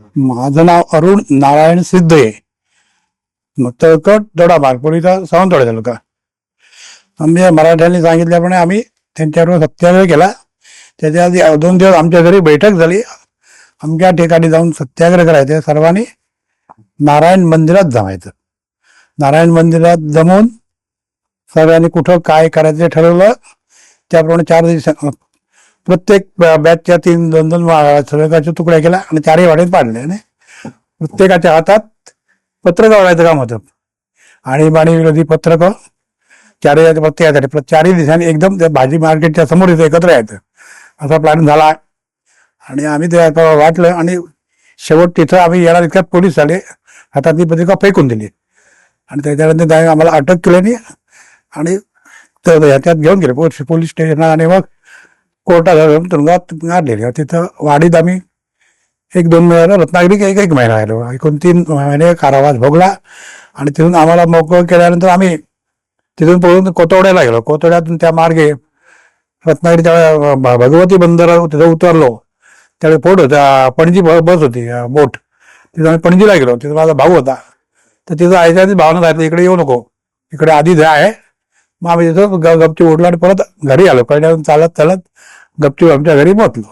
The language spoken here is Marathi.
माझं नाव अरुण नारायण सिद्धे. मग तळकट दोडा मालपुरीचा सावंतवाडी तालुका. आम्ही मराठ्यांनी सांगितल्याप्रमाणे आम्ही त्यांच्याबरोबर सत्याग्रह केला. त्याच्या आधी दोन दिवस आमच्या घरी बैठक झाली. आमच्या ठिकाणी जाऊन सत्याग्रह करायचे सर्वांनी नारायण मंदिरात जमायचं. नारायण मंदिरात जमून सर्वांनी कुठं काय करायचं ठरवलं. त्याप्रमाणे चार दिवस प्रत्येक बॅ- बॅचच्या तीन दोन दोन सगळ्याच्या तुकड्या केल्या आणि चारही वाड्यात पाडले आणि प्रत्येकाच्या हातात पत्रक वाढायचं काम होतं. आणि बाणी विरोधी पत्रक चारही प्रत्येकासाठी चारही दिवसांनी एकदम त्या भाजी मार्केटच्या समोर इथं एकत्र यायचं असा प्लॅन झाला. आणि आम्ही ते वाटलं आणि शेवट तिथं आम्ही येणार इतक्यात पोलीस आले हातात ती पत्रिका फेकून दिली. आणि त्याच्यानंतर आम्हाला अटक केल्याने आणि तर ह्याच्यात घेऊन गेले. पोलीस पोलीस स्टेशनला आणि मग कोर्टात तुरुंगात गाडलेले तिथं वाडीत आम्ही एक दोन महिना रत्नागिरी एक एक महिना राहिलो. एकूण तीन महिने कारावास भोगला आणि तिथून आम्हाला मोकळं केल्यानंतर आम्ही तिथून पळून कोतवड्याला गेलो. कोतवड्यातून त्या मार्गे रत्नागिरीच्या भ- भगवती बंदर तिथं उतरलो. त्यावेळी पोट होता पणजी ब- बस होती बोट. तिथं आम्ही पणजीला गेलो. तिथं माझा भाऊ होता. तर तिथं आयच्या भावना जायचं इकडे येऊ नको. इकडे आधी जा आहे. मग आम्ही तिथं ग- गपचूप उठलो आणि परत घरी आलो. कळण्यातून चालत चालत गपचूप आमच्या घरी पोहोचलो.